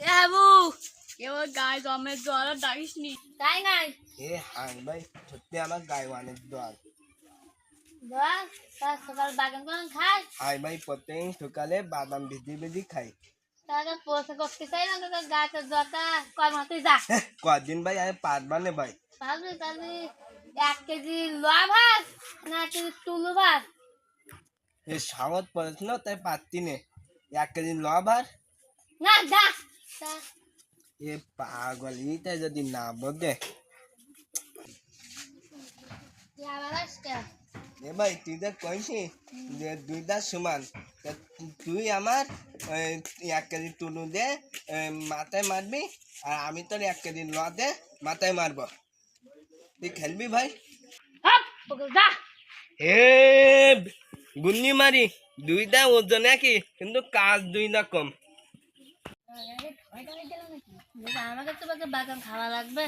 আবু এবার গায়ে জমে জল আর ডাকিস নি তাই নাই এ হাং ভাই সত্যি আমার গায়ে অনেক তার সকাল বাগান কোন খাই হাই ভাই প্রত্যেক সকালে বাদাম ভিজি ভিজি খাই তাহলে পোষে করতে চাই না তোর গাছের জলটা কয় যা কদিন ভাই আমি পারবা না ভাই তাহলে এক কেজি লোয়া ভাত না এক কেজি তুলু ভাত এ সামত পড়েছিল তাই পারতি নে এক কেজি লভার না যা যা। এ পাগল ইটা যদি না বোঝে এ ভাই তুই দেখ কইছি যে দুইটা সমান তুই আমার এক কেজি টুলু দে মাথায় মারবি আর আমি তোর এক কেজি ল দে মাথায় মারবো। তুই খেলবি ভাই? হে গুন্নি মারি দুইটা ওজন একই কিন্তু কাজ দুইটা কম। আমাকে তো বাগান খাওয়া লাগবে।